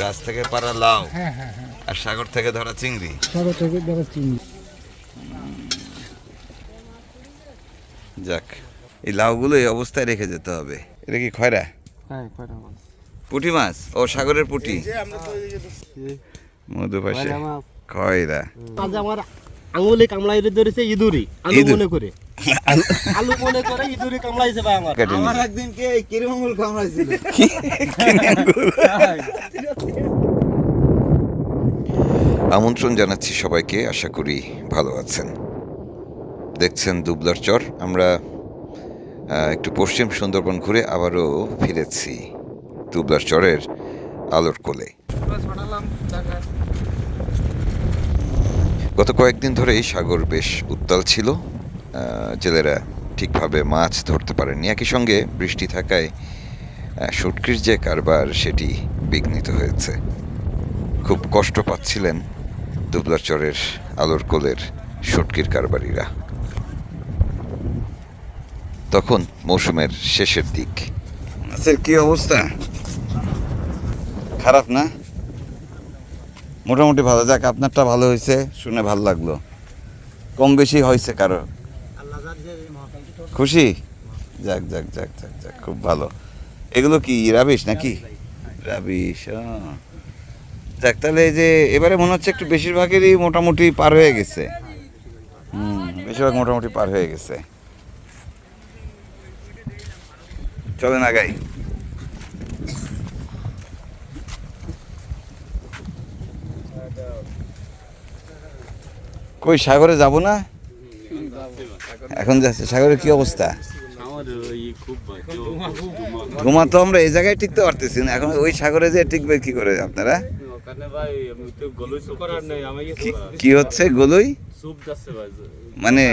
গাছ থেকে পারা লাউ হ্যাঁ হ্যাঁ হ্যাঁ। আর সাগর থেকে ধরা চিংড়ি। সাগর থেকে ধরো চিংড়ি। যাক এই লাউগুলো এই অবস্থায় রেখে যেতে হবে। এটা কি খয়রা? হ্যাঁ পুঁটি মাছ? ও সাগরের পুঁটি। মধু পাশে। খয়রা আজ আমার আঙুলে কামড়াইতে ধরেছে ইঁদুরি। আলু ইঁদুর। মনে করে। আলু মনে করে ইঁদুরি কামড়াইছে ভাই আমার। কেটে নিন। একদিনকে কিরিমঙ্গল কামড়াইছিল? আমন্ত্রণ জানাচ্ছি সবাইকে আশা করি ভালো আছেন। দেখছেন দুবলার চর আমরা একটু পশ্চিম সুন্দরবন ঘুরে আবারও ফিরেছি দুবলার চরের আলোর কোলে। গত কয়েকদিন ধরেই সাগর বেশ উত্তাল ছিল জেলেরা ঠিকভাবে মাছ ধরতে পারেননি। একই সঙ্গে বৃষ্টি থাকায় শুটকির যে কারবার, সেটি বিঘ্নিত হয়েছে। খুব কষ্ট পাচ্ছিলেন দুবলার চরের আলোর কোলের শুটকির কারবারিরা। তখন মৌসুমের শেষের দিক। মাছের কি অবস্থা? খারাপ না? মোটামুটি ভালো যাক, আপনারটা ভালো হয়েছে, শুনে ভালো লাগল। কম বেশি হয়েছে কারও। খুশি? যাক যাক যাক যাক যাক, খুব ভালো। এগুলো কি রাবিশ নাকি? রাবিশ যাক, তাহলে যে এবারে মনে হচ্ছে একটু বেশিরভাগেরই মোটামুটি পার হয়ে গেছে। হুম, বেশিরভাগ মোটামুটি পার হয়ে গেছে। চলেন আগাই। কই, সাগরে যাব না? এখন যাচ্ছে, সাগরের কি অবস্থা? ঘুমা তো আমরা এই জায়গায় টিকতে পারতেছি না, এখন ওই সাগরে যে টিকবে কি করে আপনারা? কি- হচ্ছে গোলই? মানে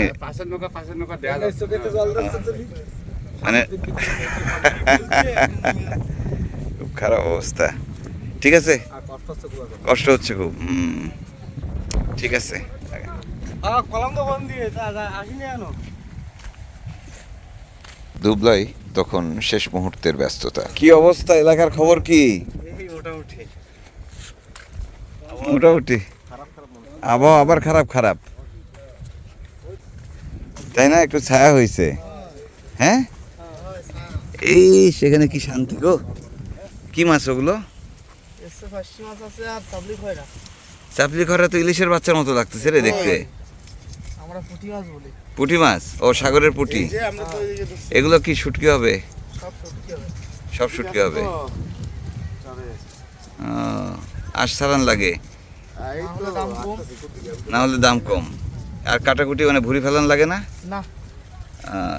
মানে খুব খারাপ অবস্থা। ঠিক আছে? কষ্ট হচ্ছে খুব। ঠিক আছে। কলম তো বন্ধ দিয়ে আসিনি কেন দুবলাই তখন শেষ মুহূর্তের ব্যস্ততা। কি অবস্থা? এলাকার খবর কি? মোটামুটি। মোটামুটি। আবহাওয়া আবার খারাপ খারাপ। তাই না? একটু ছায়া হয়েছে হ্যাঁ? এই সেখানে কি শান্তি গো? কি মাছ ওগুলো? এসে ফাঁসি মাছ আছে আর সাবলি খয়রা। চাপলি খরা তো ইলিশের বাচ্চার মতো লাগতেছে রে দেখতে। পুঁটি মাছ বলি। পুঁটি মাছ? ও সাগরের পুঁটি। এগুলো কি শুটকি হবে? সব সত্যি হবে। সব শুটকি হবে? ও, আশ সারান লাগে কম? না হলে দাম কম। আর কাটাকুটি মানে ভুড়ি ফেলান লাগে না? না।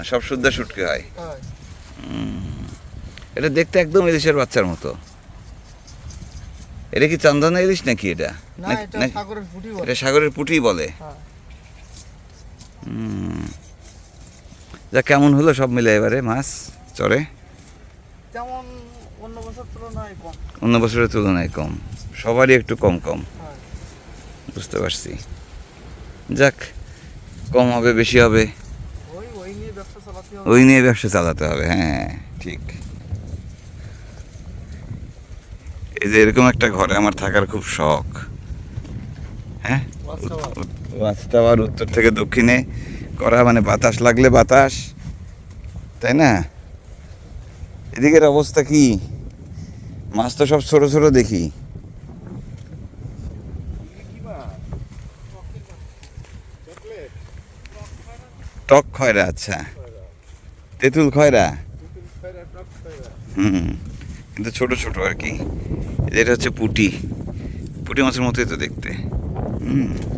সব শুদ্ধ শুটকি হয়। হয়। এটা দেখতে একদম ইলিশের বাচ্চার মতো। এটা কি চন্দনা ইলিশ নাকি এটা? এটা সাগরের পুঁটি বলে এটা সাগরের পুঁটি বলে হ্যাঁ। উম, যা কেমন হলো সব মিলে এবারে মাছ চরে? অন্য বছর তুলনায় কম। অন্য বছরের তুলনায় কম। সবারই একটু কম কম। বুঝতে পারছি। যাক কম হবে বেশি হবে। ওই নিয়ে ব্যবসা চালাতে হবে। হ্যাঁ ঠিক। এই যে এরকম একটা ঘরে আমার থাকার খুব শখ। হ্যাঁ? রাস্তাবার উত্তর থেকে দক্ষিণে করা মানে বাতাস লাগলে বাতাস, তাই না? এদিকের অবস্থা কি? মাছ তো সব ছোট ছোট দেখি। টক খয়রা আচ্ছা। তেঁতুল খয়রা? হুম, কিন্তু ছোট ছোট আর কি। এটা হচ্ছে পুটি। পুটি মাছের মতোই তো দেখতে। হুম।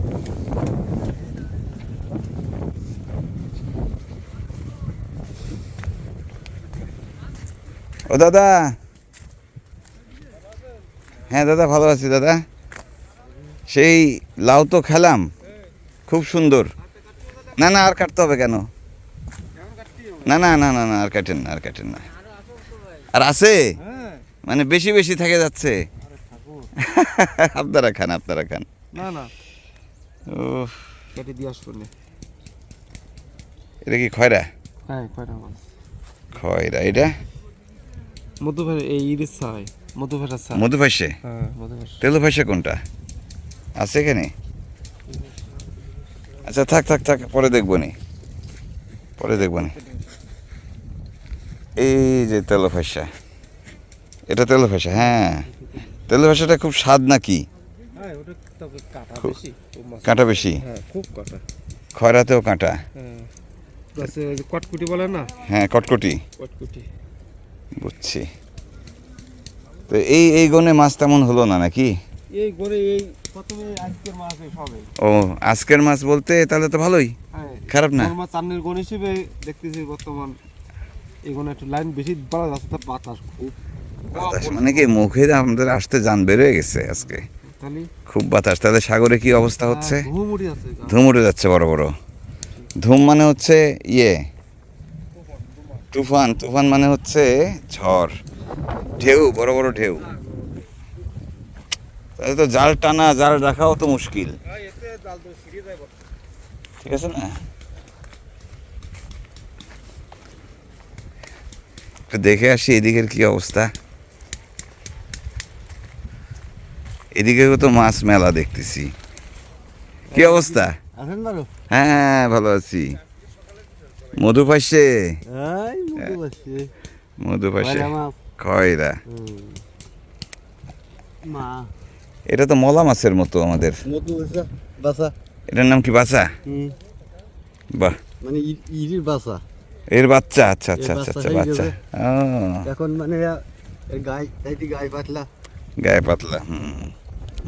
ও দাদা। হ্যাঁ দাদা ভালো আছি দাদা। সেই লাউ তো খেলাম। খুব সুন্দর। না না আর কাটতে হবে কেন? না না না না না আর কাটেন না আর কাটেন না। আর আছে? মানে বেশি বেশি থেকে যাচ্ছে। আপনারা খান আপনারা খান। না না। ও কেটে দিয়ে আসব এটা কি খয়রা? হ্যাঁ খয়রা এটা? মধু ভাই এই ইলিশ মধু হ্যাঁ তেলো কোনটা? আছে এখানে? আচ্ছা থাক থাক থাক পরে দেখব নি। পরে দেখব নি। এই যে তেলো ফাইসা এটা তেলো ফাইসা হ্যাঁ। তেলো ফাইসাটা খুব স্বাদ নাকি? হ্যাঁ ওটা তবে কাটা বেশি খুব মাছ কাঁটা বেশি? হ্যাঁ খুব কাটা। খয়রাতেও কাঁটা? হ্যাঁ। কটকুটি বলে না? হ্যাঁ কটকটি। কটকুটি। বুঝছি। তো এই এই গনে মাছ তেমন হলো না নাকি? এই এই আজকের মাছ এই সবে। ও আজকের মাছ বলতে তাহলে তো ভালোই। হ্যাঁ খারাপ না? মাছ চান্নের গণ হিসেবে দেখতেছি বর্তমান এগুলো একটু লাইন বেশি বাড়া যাচ্ছে তা বাতাস খুব। বাতাস মানে কি মুখে আমাদের আসতে যান বের হয়ে গেছে আজকে। খুব বাতাস। তাহলে সাগরে কি অবস্থা হচ্ছে? উঠে আছে ধুম উঠে যাচ্ছে বড় বড়। ধুম মানে হচ্ছে ইয়ে তুফান তুফান মানে হচ্ছে ঝড় ঢেউ বড় বড় ঢেউ। তাহলে তো জাল টানা জাল রাখাও তো মুশকিল। ঠিক আছে না? একটু দেখে আসি এদিকের কি অবস্থা। এদিকেও তো মাছ মেলা দেখতেছি। কি অবস্থা? হ্যাঁ ভালো আছি। মধু পাইছে মধু পাইছে খয়রা মা। এটা তো মলা মাছের মতো আমাদের। এটার নাম কি হুম। বাহ। মানে ইরির বাসা। এর বাচ্চা আচ্ছা আচ্ছা আচ্ছা আচ্ছা বাচ্চা। এখন মানে গায়ে গায়ে পাতলা। গায়ে পাতলা হুম।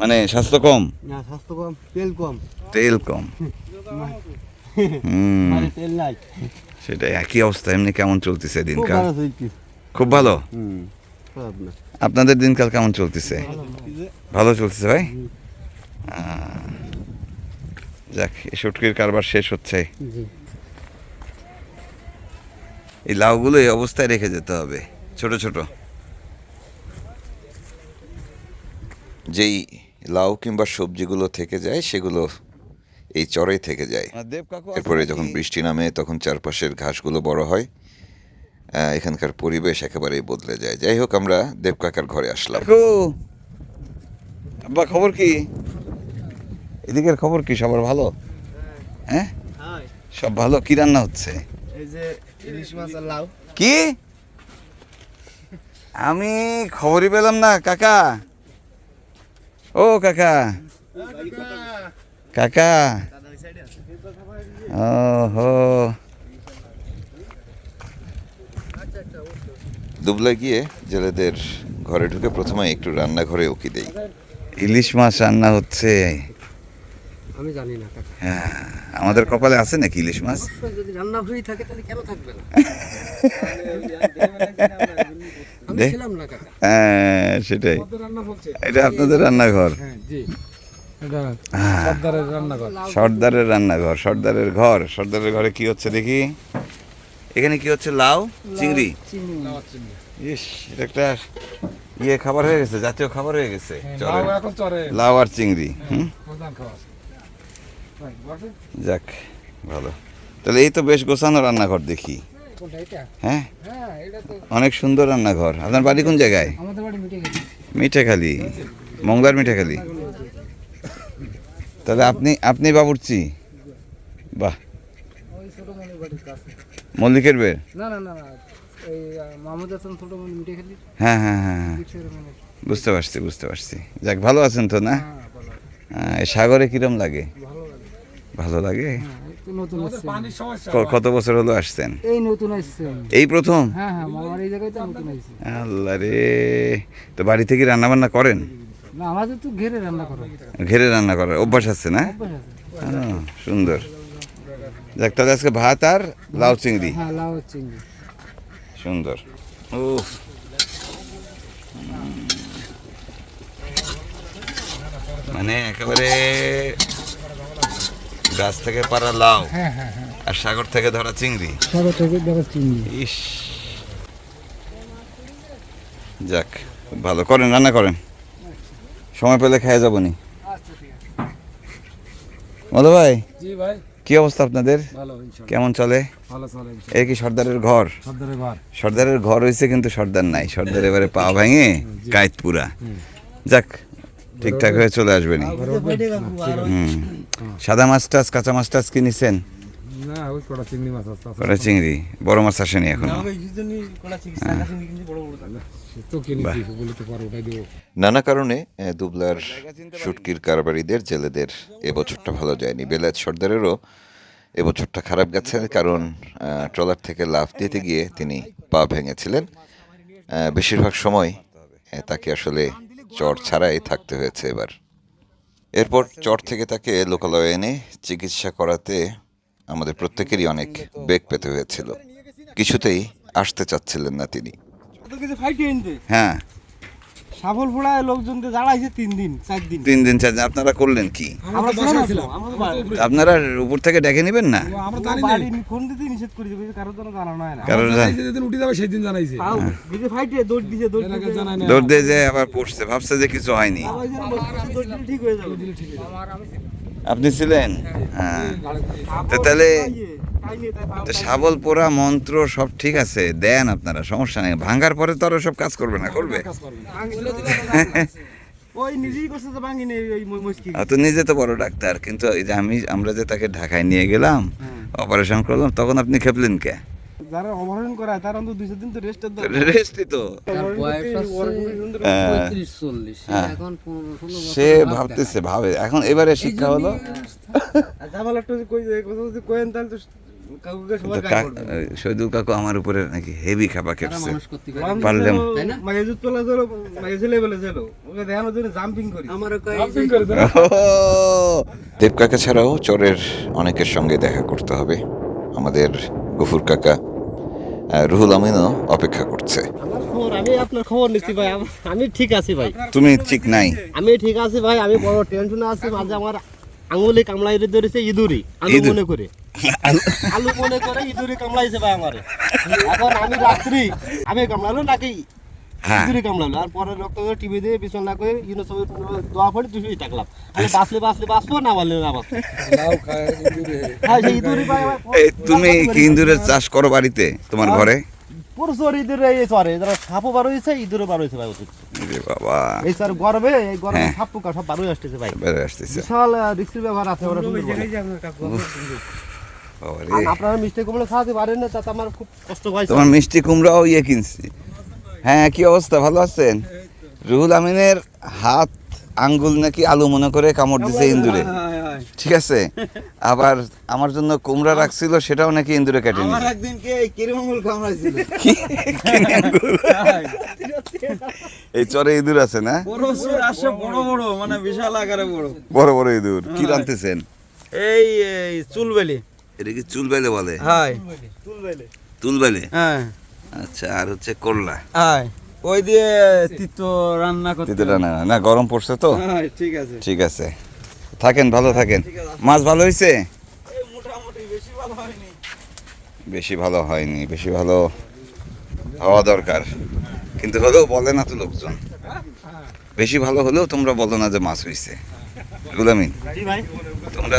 মানে স্বাস্থ্য কম? না স্বাস্থ্য কম তেল কম। তেল কম। সেটাই একই অবস্থা এমনি কেমন চলতেছে দিনকাল? খুব ভালো? আপনাদের দিনকাল কেমন চলতেছে? ভালো চলতেছে। ভাই? যাক এই শুটকির কারবার শেষ হচ্ছে। এই লাউগুলো এই অবস্থায় রেখে যেতে হবে ছোট ছোট। যেই লাউ কিংবা সবজিগুলো থেকে যায় সেগুলো এই চরে থেকে যায়। এরপরে যখন বৃষ্টি নামে তখন চারপাশের ঘাসগুলো বড় হয়। এখানকার পরিবেশ একেবারেই বদলে যায়। যাই হোক আমরা দেব কাকার ঘরে আসলাম। আব্বা খবর কি? এদিকের খবর কি? সবার ভালো? হ্যাঁ? সব ভালো? কি রান্না হচ্ছে? এই যে ইলিশ মাছ আর লাউ। কি? আমি খবরই পেলাম না কাকা। ও কাকা। কাকা? ও হো দুবলা গিয়ে জেলেদের ঘরে ঢুকে প্রথমে একটু রান্নাঘরে উকি দেই। ইলিশ মাছ রান্না হচ্ছে। আমি জানি না কাকা। হ্যাঁ, আমাদের কপালে আছে নাকি ইলিশ মাছ? যদি রান্না হয়ে থাকে তাহলে কেন থাকবে না? আমি ছিলাম না কাকা। হ্যাঁ সেটাই। এটা আপনাদের রান্নাঘর? হ্যাঁ জি। সর্দারের রান্নাঘর। সর্দারের ঘর। সর্দারের ঘরে কি হচ্ছে দেখি? এখানে কি হচ্ছে? লাউ চিংড়ি। ইস এটা একটা ইয়ে খাবার হয়ে গেছে জাতীয় খাবার হয়ে গেছে। চরে। লাউ আর চিংড়ি হুম? যাক ভালো। তাহলে এই তো বেশ গোছানো রান্নাঘর দেখি। হ্যাঁ? হ্যাঁ এটা তো অনেক সুন্দর রান্নাঘর। আপনার বাড়ি কোন জায়গায়? মিঠাখালি। মঙ্গলার মিঠাখালি। তাহলে আপনি আপনি বাবুর্চি? বাহ। মল্লিকের বের? না না না না এই মাহমুদ হাসান ছোট মনে মিটে খেলি। হ্যাঁ হ্যাঁ হ্যাঁ হ্যাঁ। বুঝতে পারছি বুঝতে পারছি। যাক ভালো আছেন তো না? হ্যাঁ সাগরে কিরম লাগে? ভালো লাগে। ভালো লাগে? হ্যাঁ কত বছর হলো আসছেন? এই নতুন এই প্রথম? হ্যাঁ হ্যাঁ আমার এই জায়গায় তো নতুন আসছে। আল্লাহ রে। তো বাড়ি থেকে রান্না বান্না করেন? না আমাদের তো ঘেরে রান্না করো। ঘেরে রান্না করার অভ্যাস আছে না? আহ, সুন্দর। যাক তাহলে আজকে ভাত আর লাউ চিংড়ি। হ্যাঁ লাউ চিংড়ি। সুন্দর। ও মানে একেবারে গাছ থেকে পারা লাউ হ্যাঁ হ্যাঁ হ্যাঁ। আর সাগর থেকে ধরা চিংড়ি। সাগর থেকে দেখো চিংড়ি। ইস। যাক ভালো। করেন রান্না করেন। সময় পেলে খেয়ে যাব নি। আচ্ছা মধু ভাই জি ভাই। কি অবস্থা আপনাদের? কেমন চলে? এই কি সর্দারের ঘর? সর্দারের ঘর। হয়েছে কিন্তু সর্দার নাই। সর্দার এবারে পা ভেঙে কায়েত পুরা যাক ঠিকঠাক হয়ে চলে আসবেনি হুম। সাদা মাছ টাছ কাঁচা মাছ টাছ কিনেছেন না ওই কটা চিংড়ি মাছ আছে ওটা চিংড়ি? বড় মাছ আসেনি এখনও? সে তো কিনেছি বলে তো পরে ওটাই দেবো। নানা কারণে দুবলার শুটকির কারবারিদের জেলেদের এবছরটা ভালো যায়নি। বেলায়েত সর্দারেরও এবছরটা খারাপ গেছে কারণ ট্রলার থেকে লাফ দিতে গিয়ে তিনি পা ভেঙেছিলেন। বেশিরভাগ সময় তাকে আসলে চর ছাড়াই থাকতে হয়েছে এবার। এরপর চর থেকে তাকে লোকালয়ে এনে চিকিৎসা করাতে আমাদের প্রত্যেকেরই অনেক বেগ পেতে হয়েছিল। কিছুতেই আসতে চাচ্ছিলেন না তিনি। হ্যাঁ। সাফল ফোড়ায় লোকজন জ্বালাইছে তিন দিন চার দিন। তিন দিন চার দিন। আপনারা করলেন কি? আপনারা উপর থেকে ডেকে নেবেন না? আমরা জানি ফোন দিতে নিষেধ করে দেবে কারোর জন্য জানানো হয় না। কারণ যেদিন উঠে যাবে সেই দিন জানাইছে ফাইটে দৌড় দিছে দৌড় দিছে। দৌড় দিয়ে যে আবার পড়ছে ভাবছে যে কিছু হয়নি। বসে দৌড় দিলে ঠিক হয়ে যাবে। আপনি ছিলেন? হ্যাঁ। তো তাহলে শাবল পোড়া মন্ত্র সব ঠিক আছে দেন আপনারা সমস্যা নেই। ভাঙ্গার পরে তো আরও সব কাজ করবে না করবে? ওই তো নিজে তো বড় ডাক্তার কিন্তু এই যে আমি আমরা যে তাকে ঢাকায় নিয়ে গেলাম অপারেশন করলাম তখন আপনি খেপলেন কে? যারা অপারেশন করায় তার অন্তত দুইশো দিন তো রেস্টের রেস্টই তো। সে হ্যাঁ। ভাবতেছে ভাবে। এখন এবারে শিক্ষা হলো। একটু যদি কই কথা যদি কোয়েন তাহলে তো কাকুকে সবাই তো গায়ে কাক- পড়বে শহীদুল কাকু আমার উপরে নাকি হেভি খাপা খেপছে। পারলাম। না? মাইজুত তোলা ছিল, মাইজে লেভেলে ওকে দেখানোর জাম্পিং করি। আমার দেব কাকা ছাড়াও চরের অনেকের সঙ্গে দেখা করতে হবে। আমাদের গফুর কাকা রুহুল আমিনও অপেক্ষা করছে। আমি আপনার খবর নিচ্ছি ভাই। আমি ঠিক আছি ভাই। তুমি ঠিক নাই। আমি ঠিক আছি ভাই আমি বড় টেনশনে আছি। মাঝে আমার আঙুলে কামলাই ধরেছে ইঁদুরি আলু মনে করে। আলু মনে করে ইঁদুরি কামলাইছে ভাই আমার। এখন আমি রাত্রি আমি কামলালো নাকি হ্যাঁ। ইঁদুরি কামড়ালো। আর পরে রক্ত করে টিভি দিয়ে বিছন না করে ইউনো সব দোয়া পড়ে থাকলাম। আমি বাঁচলে বাঁচলে বাঁচবো না বাঁচলে না বাঁচবো। হ্যাঁ সেই ইঁদুরি ভাই তুমি কি ইন্দুরের চাষ করো বাড়িতে তোমার ঘরে? প্রচুর ইঁদুরে এই চরে যারা সাপও বার হয়েছে ইঁদুরও বার হয়েছে ভাই বাবা। এই স্যার গরমে এই গরমে হ্যাঁ। সাপ পোকা সব বার হয়ে আসতেছে ভাই। বেড়ে আসতেছে। বিশাল রিক্সের ব্যবহার আছে ওরা আপনারা মিষ্টি কুমড়ো খাওয়াতে পারেন না তাতে আমার খুব কষ্ট হয়। তোমার মিষ্টি কুমড়াও ইয়ে কিনছি। হ্যাঁ কি অবস্থা? ভালো আছেন? রুহুল আমিনের হাত আঙ্গুল নাকি আলু মনে করে কামড় দিছে ইন্দুরে? ঠিক আছে? আবার আমার জন্য কুমড়া রাখছিল সেটাও নাকি ইন্দুরে কেটে আমার কিরমঙ্গল কামড়াইছিল? এই চরে ইঁদুর আছে না? বড় সুর বড় বড় মানে বিশাল আকারে বড়। বড় বড় ইঁদুর। কি রানতেছেন এই এই চুলবেলি। এটা কি চুল বেলে? বলে হাই তুল বেলে হ্যাঁ। আচ্ছা আর হচ্ছে করলা? হাই ওই দিয়ে তিতো রান্না করতে তিতে না না গরম পড়ছে তো? হ্যাঁ ঠিক আছে। ঠিক আছে। থাকেন ভালো থাকেন। মাছ ভালো হয়েছে বেশি ভালো হয়নি। বেশি ভালো হওয়া দরকার। কিন্তু হলেও বলে না তো লোকজন। বেশি ভালো হলেও তোমরা বলো না যে মাছ হয়েছে গুলামিন তোমরা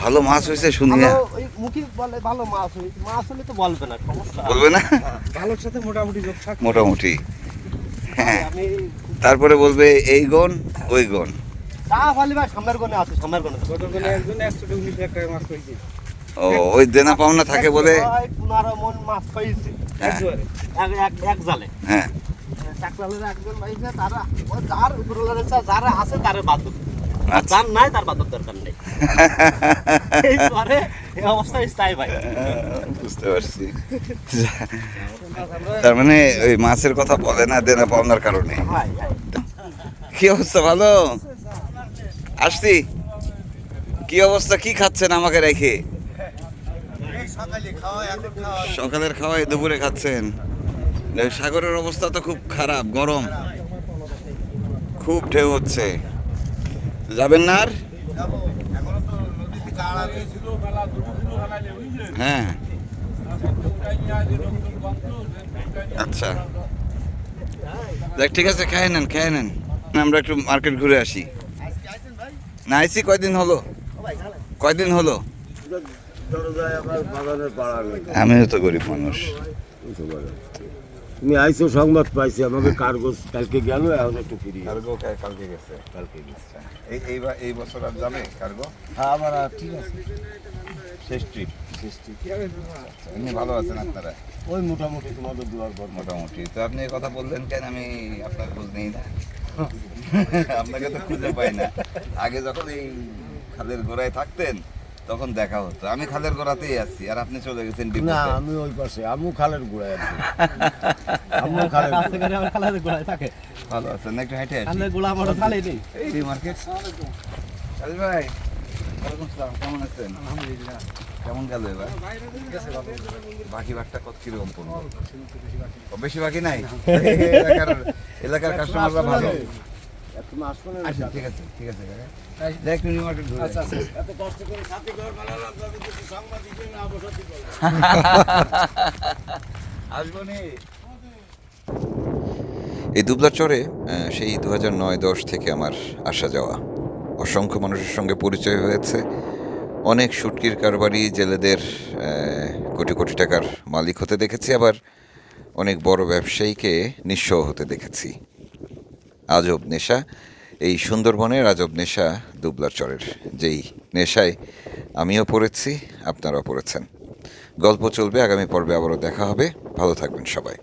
ভালো মাছ হয়েছে শুনি ভালো না ওই মুখে বলে ভালো মাছ হই মাছ হলে তো বলবে না সমস্যা। বলবে না? ভালোর সাথে মোটামুটি যোগ থাক। মোটামুটি। হ্যাঁ। আমি তারপরে বলবে এই গন ওই গন ফালি ভাই সামনের আছে সামনের একজন টাকা মাছ ও ওই দেনা পাওনা থাকে বলে? ভাই পনেরো মন মাছ পাইছে হ্যাঁ। এক এক এক জালে। হ্যাঁ। একজন পাইছে তারা যার উপরওয়ালার যারা আছে তারে বাদক আচ্ছা। নাই তার দরকার নেই। এই অবস্থা স্থায়ী ভাই। বুঝতে পারছি। তার মানে ওই মাছের কথা বলে না দেনা পাওনার কারণে। কি অবস্থা ভালো? আসছি। কি অবস্থা কি খাচ্ছেন আমাকে রেখে? সকালের খাওয়াই দুপুরে খাচ্ছেন। সাগরের অবস্থা তো খুব খারাপ গরম। খুব ঢেউ হচ্ছে। যাবেন না আর? হ্যাঁ। আচ্ছা। দেখ ঠিক আছে খেয়ে নেন খেয়ে নেন। আমরা একটু মার্কেট ঘুরে আসি। না আইসি কয়দিন হলো? কয়দিন হলো? আমিও তো গরিব মানুষ। তুমি আইসো সংবাদ পাইছি আমাকে কার্গোস কালকে গেল এখন একটু ফিরি কার্গো কালকে গেছে? কালকে গেছে। এই এইবার এই বছর আর যাবে কার্গো? হ্যাঁ আমার আর ঠিক আছে। শেষ ট্রিপ শেষ ট্রিপ এমনি ভালো আছেন আপনারা? ওই মোটামুটি তোমাদের দুয়ার পর মোটামুটি। তো আপনি এই কথা বললেন কেন? আমি আপনার খোঁজ নেই না। আপনাকে তো খুঁজে পাই না। আগে যখন এই খালের গোড়ায় থাকতেন তখন দেখা হতো। আমি খালের গোড়াতেই আছি আর আপনি চলে গেছেন না আমি ওই পাশে আমিও খালের গোড়ায় কি আমিও খালের গোড়ায়। আমার খালাদের গোড়ায় থাকে। ভালো আছেন একটু হেঁটে আসি। খালের গোড়া আমার খালে নেই। এই মার্কেট। আলি ভাই ওয়ালাইকুম কেমন আছেন? আলহামদুলিল্লাহ। কেমন গেল এবার? বাকি বাঘটা কত কীরকম পড়ল? বেশি বাকি। নাই? এলাকার এলাকার কাস্টমাররা ভালো। আচ্ছা ঠিক আছে ঠিক আছে দিতে আসব নি। এই দুবলার চরে সেই দু হাজার নয় দশ থেকে আমার আসা যাওয়া। অসংখ্য মানুষের সঙ্গে পরিচয় হয়েছে। অনেক সুটকির কারবারি জেলেদের কোটি কোটি টাকার মালিক হতে দেখেছি। আবার অনেক বড় ব্যবসায়ীকে নিঃস্ব হতে দেখেছি। আজব নেশা, এই সুন্দরবনের আজব নেশা দুবলার চরের যেই নেশায় আমিও পড়েছি, আপনারাও পড়েছেন। গল্প চলবে, আগামী পর্বে আবারও দেখা হবে। ভালো থাকবেন সবাই।